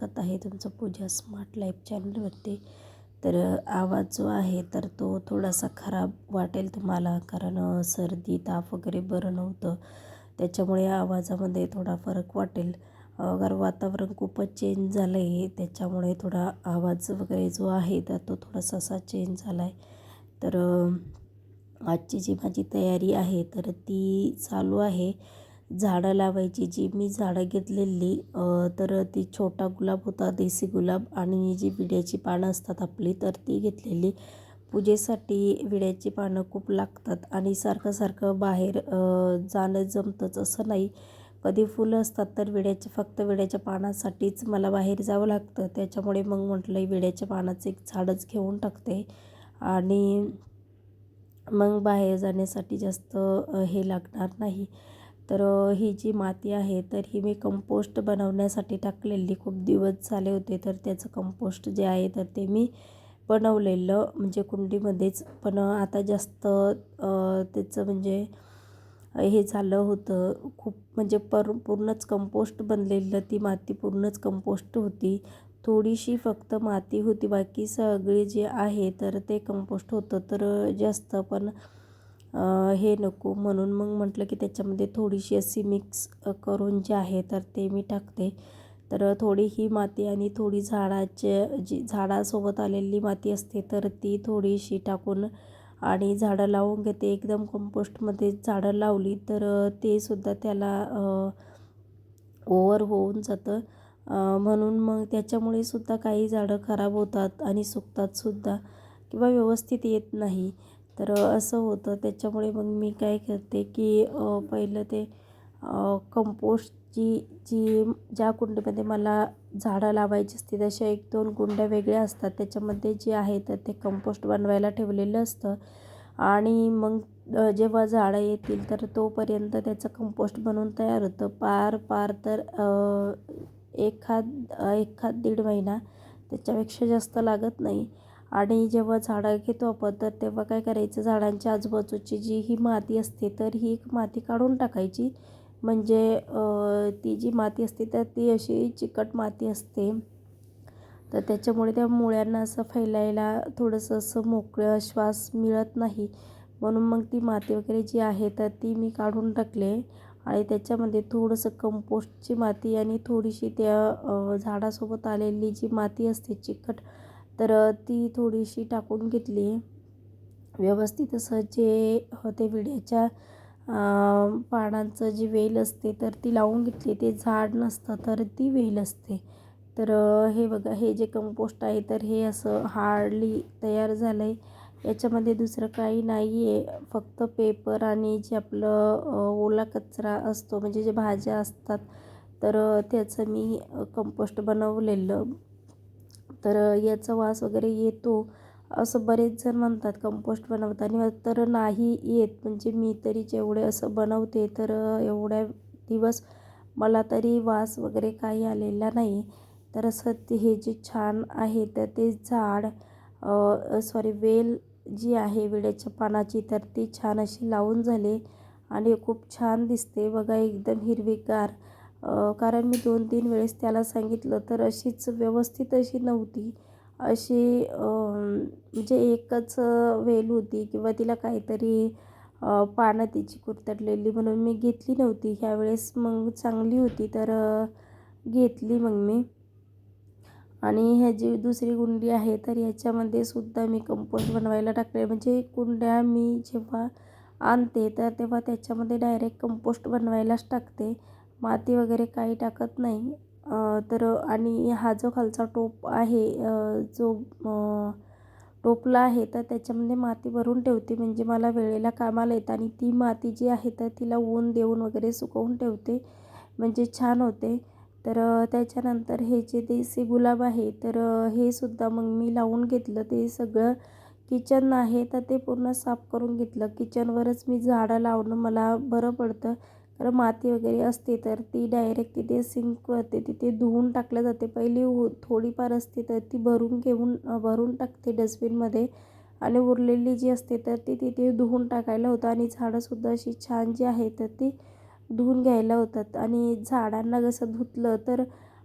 स्वागत आहे तुमचं पूजा स्मार्ट लाईफ चॅनलवरती तर आवाज जो आहे तर तो थोडासा खराब वाटेल तुम्हाला कारण सर्दी ताप वगैरे बरं नव्हतं. त्याच्यामुळे आवाजामध्ये थोडा फरक वाटेल. अगर वातावरण खूपच चेंज झालं आहे त्याच्यामुळे थोडा आवाज वगैरे जो आहे तर तो थोडासा असा चेंज झाला आहे तर आजची जी माझी तयारी आहे तर ती चालू आहे. झाडं लावायची. जी मी झाडं घेतलेली तर ती छोटा गुलाब होता देसी गुलाब. आणि जी विड्याची पानं असतात आपली तर ती घेतलेली. पूजेसाठी विड्याची पानं खूप लागतात. आणि सारखं सारखं बाहेर जाणं जमतंच असं नाही. कधी फुलं असतात तर विड्याच्या फक्त विड्याच्या पानासाठीच मला बाहेर जावं लागतं. त्याच्यामुळे मग म्हटलं विड्याच्या पानाचं एक झाडच घेऊन टाकते. आणि मग बाहेर जाण्यासाठी जास्त हे लागणार नाही. तर ही जी माती आहे तर ही मी कंपोस्ट बनवण्यासाठी टाकलेली. खूप दिवस झाले होते तर त्याचं कंपोस्ट जे आहे तर ते मी बनवलेलं. म्हणजे कुंडीमध्येच. पण आता जास्त त्याचं म्हणजे हे झालं होतं. खूप म्हणजे पर पूर्णच कंपोस्ट बनलेलं. ती माती पूर्णच कंपोस्ट होती. थोडीशी फक्त माती होती. बाकी सगळी जे आहे तर ते कंपोस्ट होतं. तर जास्त. पण हे नको म्हणून मग म्हटलं की त्याच्यामध्ये थोडीशी अशी मिक्स करून जे आहे तर ते मी टाकते. तर थोडी ही माती आणि थोडी झाडाचे जी झाडासोबत आलेली माती असते तर ती थोडीशी टाकून आणि झाडं लावून घेते. एकदम कंपोस्टमध्ये झाडं लावली तर ते सुद्धा त्याला ओव्हर होऊन जातं. म्हणून मग त्याच्यामुळे सुद्धा काही झाडं खराब होतात आणि सुकतात सुद्धा किंवा व्यवस्थित येत नाही. तर असं होतं. त्याच्यामुळे मग मी काय करते की पहिलं ते कंपोस्टची जी ज्या कुंडीमध्ये मला झाडं लावायची असते तशा एक दोन कुंड्या वेगळ्या असतात. त्याच्यामध्ये जे आहे तर ते कंपोस्ट बनवायला ठेवलेलं असतं. आणि मग जेव्हा झाडं येतील तर तोपर्यंत त्याचं कंपोस्ट बनवून तयार होतं. पार पार तर एखाद एखाद दीड महिना त्याच्यापेक्षा जास्त लागत नाही. आणि जेव्हा झाडं घेतो आपण तर तेव्हा काय करायचं? झाडांच्या आजूबाजूची जी ही माती असते तर ही माती काढून टाकायची. म्हणजे ती जी माती असते तर ती अशी चिकट माती असते. तर त्याच्यामुळे त्या मुळ्यांना असं फैलायला थोडंसं असं मोकळं श्वास मिळत नाही. म्हणून मग ती माती वगैरे जी आहे तर ती मी काढून टाकले. आणि त्याच्यामध्ये थोडंसं कंपोस्टची माती आणि थोडीशी त्या झाडासोबत आलेली जी माती असते चिकट तर ती थोडीशी टाकून घेतली. व्यवस्थित असं जे ते विड्याच्या पानांचं जी वेल असते तर ती लावून घेतली. ते झाड नसतं तर ती वेल असते. तर हे बघा हे जे कंपोस्ट आहे तर हे असं हार्डली तयार झालं आहे याच्यामध्ये दुसरं काही नाही आहे फक्त पेपर आणि जे आपलं ओला कचरा असतो म्हणजे जे भाज्या असतात तर त्याचं मी कंपोस्ट बनवलेलं. तर याचा वास वगैरे येतो. असं बरेच जण म्हणतात कंपोस्ट बनवताना तर नाही येत. म्हणजे मी तरी जेवढे असं बनवते तर एवढ्या दिवस मला तरी वास वगैरे काही आलेला नाही. तर असं हे जे छान आहे तर ते झाड सॉरी वेल जी आहे विड्याच्या पानाची तर ती छान अशी लावून झाली आणि खूप छान दिसते. बघा एकदम हिरवीगार कारण मी दोन तीन वेळेस त्याला सांगितलं तर अशीच व्यवस्थित अशी नव्हती. अशी म्हणजे एकच वेल होती किंवा तिला काहीतरी पानं तिची कुरतडलेली म्हणून मी घेतली नव्हती. ह्यावेळेस मग चांगली होती तर घेतली मग मी. आणि ह्या जी दुसरी कुंडी आहे तर ह्याच्यामध्ये सुद्धा मी कंपोस्ट बनवायला टाकले म्हणजे कुंड्या मी जेव्हा आणते तर तेव्हा त्याच्यामध्ये डायरेक्ट कंपोस्ट बनवायलाच टाकते. माती वगैरे काही टाकत नाही. तर आणि हा जो खालचा टोप आहे जो टोपला आहे तर त्याच्यामध्ये माती भरून ठेवते. म्हणजे मला वेळेला कामाला येतं आणि ती माती जी आहे तर तिला ऊन देऊन वगैरे सुकवून ठेवते. म्हणजे छान होते. तर त्याच्यानंतर हे जे देसी गुलाब आहे तर हे सुद्धा मग मी लावून घेतलं. ते सगळं किचन आहे तर ते पूर्ण साफ करून घेतलं. किचनवरच मी झाडं लावणं मला बरं पडतं. तर माती वगैरे असते तर ती डायरेक्ट तिथे सिंकवरती तिथे धुवून टाकल्या जाते. पहिली हो थोडीफार असते तर ती भरून घेऊन भरून टाकते डस्टबिनमध्ये आणि उरलेली जी असते तर ती तिथे धुवून टाकायला होतं आणि झाडंसुद्धा अशी छान जी आहे तर ती धुवून घ्यायला होतात. आणि झाडांना कसं धुतलं तर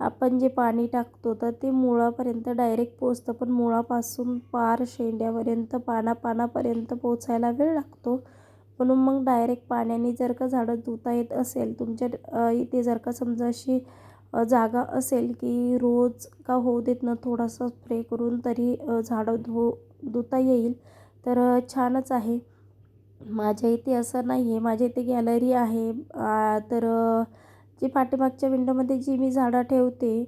आपण जे पाणी टाकतो तर ते मुळापर्यंत डायरेक्ट पोचतं पण मुळापासून पार शेंड्यापर्यंत पानापानापर्यंत पोचायला वेळ लागतो. म्हणून मग डायरेक्ट पाण्याने जर का झाडं धुता येत असेल तुमच्या इथे जर का समजा अशी जागा असेल की रोज का होऊ देत ना थोडासा स्प्रे करून तरी झाडं धु धुता येईल तर छानच आहे. माझ्या इथे असं नाही आहे माझ्या इथे गॅलरी आहे. तर जी पाठीमागच्या विंडोमध्ये जी मी झाडं ठेवते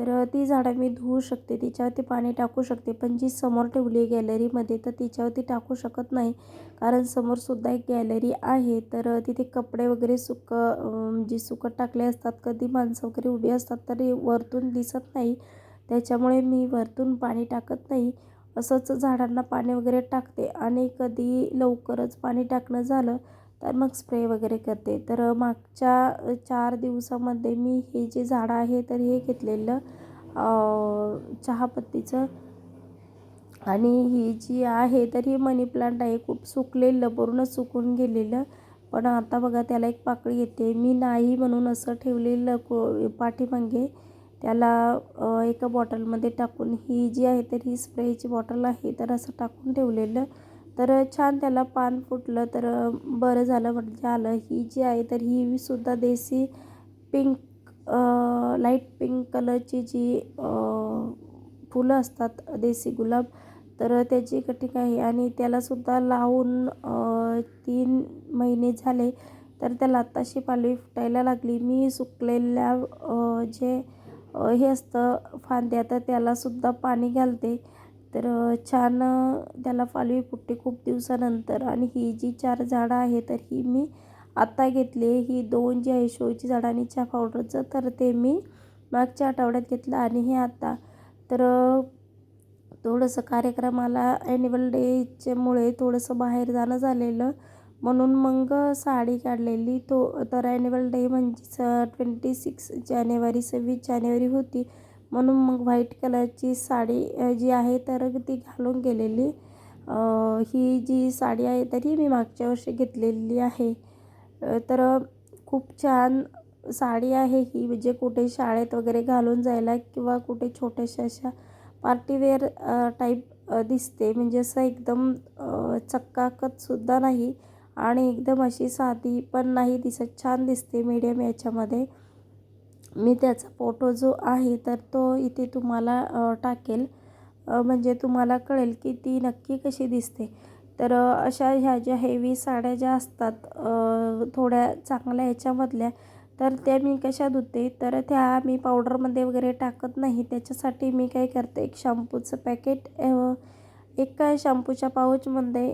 तर ती झाडं मी धुवू शकते तिच्यावरती पाणी टाकू शकते पण जी समोर ठेवली आहे गॅलरीमध्ये तर तिच्यावरती टाकू शकत नाही. कारण समोरसुद्धा एक गॅलरी आहे तर तिथे कपडे वगैरे सुक जी म्हणजे सुकत टाकले असतात. कधी माणसं वगैरे उभी असतात तरी वरतून दिसत नाही. त्याच्यामुळे मी वरतून पाणी टाकत नाही. असंच झाडांना पाणी वगैरे टाकते आणि कधी लवकरच पाणी टाकणं झालं तर मग स्प्रे वगैरे करते. तर मागच्या चार दिवसामध्ये मी हे जे झाडं आहे तर हे घेतलेलं चहापत्तीचं. आणि ही जी आहे तर ही मनी प्लांट आहे. खूप सुकलेलं पूर्ण सुकून गेलेलं. पण आता बघा त्याला एक पाकळी येते. मी नाही म्हणून असं ठेवलेलं को पाठीमागे. त्याला एका बॉटलमध्ये टाकून ही जी आहे तर ही स्प्रेची बॉटल आहे तर असं टाकून ठेवलेलं. तर छान त्याला पान फुटलं तर बरं झालं म्हणजे आलं. ही जी आहे तर ही सुद्धा देसी पिंक लाइट पिंक कलरची जी फुलं असतात देसी गुलाब तर त्याची कटिंग आहे. आणि त्यालासुद्धा लावून तीन महिने झाले तर त्याला आत्ताशी पालवी फुटायला लागली. मी सुकलेल्या जे हे असतं फांद्या तर त्यालासुद्धा पाणी घालते. तर छान त्याला पालवी फुटते खूप दिवसानंतर आणि ही जी चार झाडं आहे तर ही मी आत्ता घेतली ही दोन जी आहे शोची झाडं आणि चहा पावडरचं तर ते मी मागच्या आठवड्यात घेतलं आणि हे आता. तर थोडंसं कार्यक्रमाला ॲन्युअल डेच्यामुळे थोडंसं बाहेर जाणं झालेलं. म्हणून मग साडी काढलेली. तो तर ॲन्युअल डे म्हणजेच ट्वेंटी सिक्स जानेवारी सव्वीस जानेवारी होती. म्हणून मग व्हाईट कलरची साडी जी आहे तर ती घालून गेलेली. ही जी साडी आहे तरी मी मागच्या वर्षी घेतलेली आहे. तर खूप छान साडी आहे ही. म्हणजे कुठे शाळेत वगैरे घालून जायला किंवा कुठे छोट्याशा अशा पार्टीवेअर टाईप दिसते. म्हणजे असं एकदम चक्काकतसुद्धा नाही आणि एकदम अशी साधी पण नाही दिसत. छान दिसते मीडियम याच्यामध्ये. मी त्याचा फोटो जो आहे तर तो इथे तुम्हाला टाकेल. म्हणजे तुम्हाला कळेल की ती नक्की कशी दिसते. तर अशा ह्या ज्या हेवी साड्या ज्या असतात थोड्या चांगल्या ह्याच्यामधल्या तर त्या मी कशा धुते तर त्या मी पावडरमध्ये वगैरे टाकत नाही. त्याच्यासाठी मी काय करते? एक शॅम्पूचं पॅकेट एक काय शॅम्पूच्या पाऊचमध्ये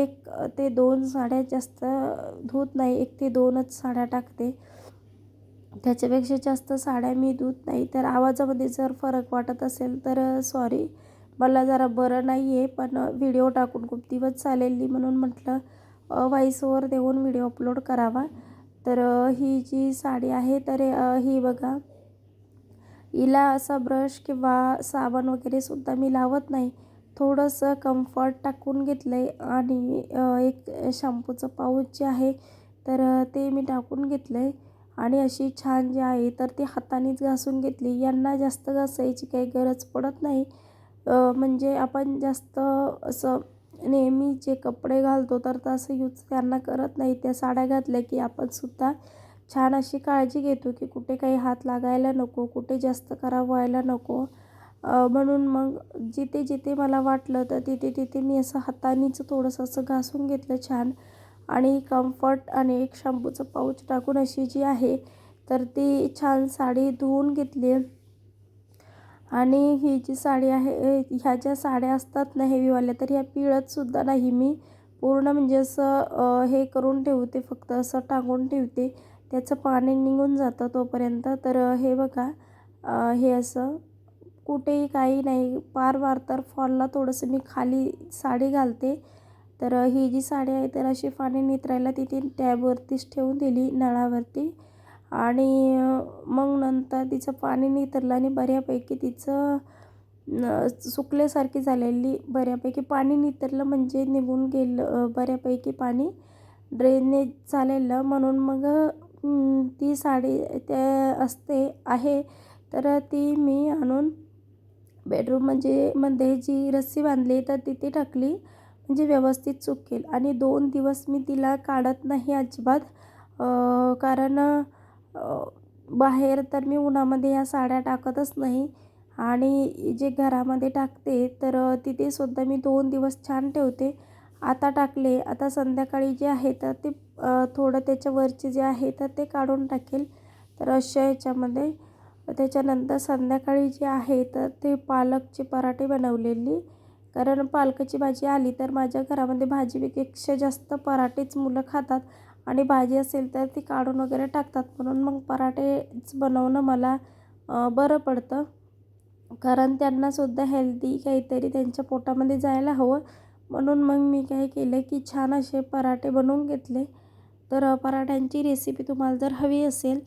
एक ते दोन साड्या जास्त धुत नाही. एक ते दोनच साड्या टाकते. त्याच्यापेक्षा जास्त साड्या मी धुत नाही. तर आवाजामध्ये जर फरक वाटत असेल तर सॉरी मला जरा बरं नाही आहे पण व्हिडिओ टाकून खूप दिवस चालेली म्हणून म्हटलं व्हॉईस ओवर देऊन व्हिडिओ अपलोड करावा. तर ही जी साडी आहे तर ही बघा. हिला असा ब्रश किंवा साबण वगैरेसुद्धा मी लावत नाही. थोडंसं कम्फर्ट टाकून घेतलं आहे आणि एक शॅम्पूचं पाऊच जे आहे तर ते मी टाकून घेतलं आहे आणि अशी छान जी आहे तर ती हातानेच घासून घेतली. यांना जास्त घासायची काही गरज पडत नाही. म्हणजे आपण जास्त असं नेहमी जे कपडे घालतो तर तसं यूज त्यांना करत नाही. त्या साड्या घातल्या की आपण सुद्धा छान अशी काळजी घेतो की कुठे काही हात लागायला नको कुठे जास्त खराब व्हायला नको. म्हणून मग जिथे जिथे मला वाटलं तर तिथे तिथे मी असं हातानेच थोडंसं असं घासून घेतलं छान. आणि कम्फर्ट आणि एक शॅम्पूचं पाऊच टाकून अशी जी आहे तर ती छान साडी धुवून घेतली आणि ही जी साडी आहे ह्या ज्या साड्या असतात ना हेवीवाल्या तर ह्या पिळतसुद्धा नाही मी. पूर्ण म्हणजे असं हे करून ठेवते फक्त असं टाकून ठेवते. त्याचं पाणी निघून जातं तोपर्यंत. तर हे बघा हे असं कुठेही काही नाही. पार वार तर फॉलला थोडंसं मी खाली साडी घालते. तर ही जी साडी आहे तर अशी पाणी नितरायला तिथे टॅबवरतीच ठेवून दिली नळावरती. आणि मग नंतर तिचं पाणी नितरलं आणि बऱ्यापैकी तिचं सुकल्यासारखी झालेली बऱ्यापैकी पाणी नितरलं म्हणजे निघून गेलं बऱ्यापैकी पाणी ड्रेनेज झालेलं. म्हणून मग ती साडी त्या असते आहे. तर ती मी आणून बेडरूम म्हणजे मध्ये जी रस्सी बांधली तर तिथे टाकली. म्हणजे व्यवस्थित सुकेल आणि दोन दिवस मी तिला काढत नाही अजिबात कारण बाहेर तर मी उन्हामध्ये या साड्या टाकतच नाही. आणि जे घरामध्ये टाकते तर तिथे सुद्धा मी दोन दिवस छान ठेवते. आता टाकले आता संध्याकाळी जे आहे तर ते थोडं त्याच्यावरचे जे आहे तर ते काढून टाकेल. तर अशा याच्यामध्ये त्याच्यानंतर संध्याकाळी जे आहे तर ते पालकचे पराठे बनवलेली. कारण पालकाची भाजी आली तर माझ्या घरामध्ये भाजीपेक्षा जास्त पराठेच मुलं खातात आणि भाजी असेल तर ती काढून वगैरे टाकतात. म्हणून मग पराठेच बनवणं मला बरं पडतं. कारण त्यांनासुद्धा हेल्दी काहीतरी त्यांच्या पोटामध्ये जायला हवं. म्हणून मग मी काय केलं की छान असे पराठे बनवून घेतले. तर पराठ्यांची रेसिपी तुम्हाला जर हवी असेल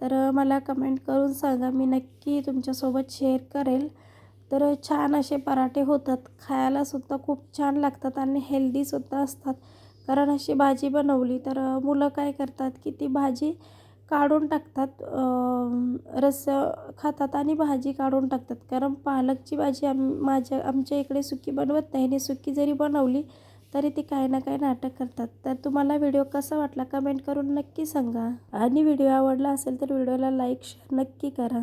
तर मला कमेंट करून सांगा. मी नक्की तुमच्यासोबत शेअर करेल. तर छान असे पराठे होतात. खायलासुद्धा खूप छान लागतात आणि हेल्दीसुद्धा असतात. कारण अशी भाजी बनवली तर मुलं काय करतात की ती भाजी काढून टाकतात रस खातात आणि भाजी काढून टाकतात. कारण पालकची भाजी आम माझ्या आमच्या इकडे सुकी बनवत नाही. आणि सुकी जरी बनवली तरी ती काही ना काही नाटक करतात. तर तुम्हाला व्हिडिओ कसा वाटला कमेंट करून नक्की सांगा. आणि व्हिडिओ आवडला असेल तर व्हिडिओला लाईक शेअर नक्की करा.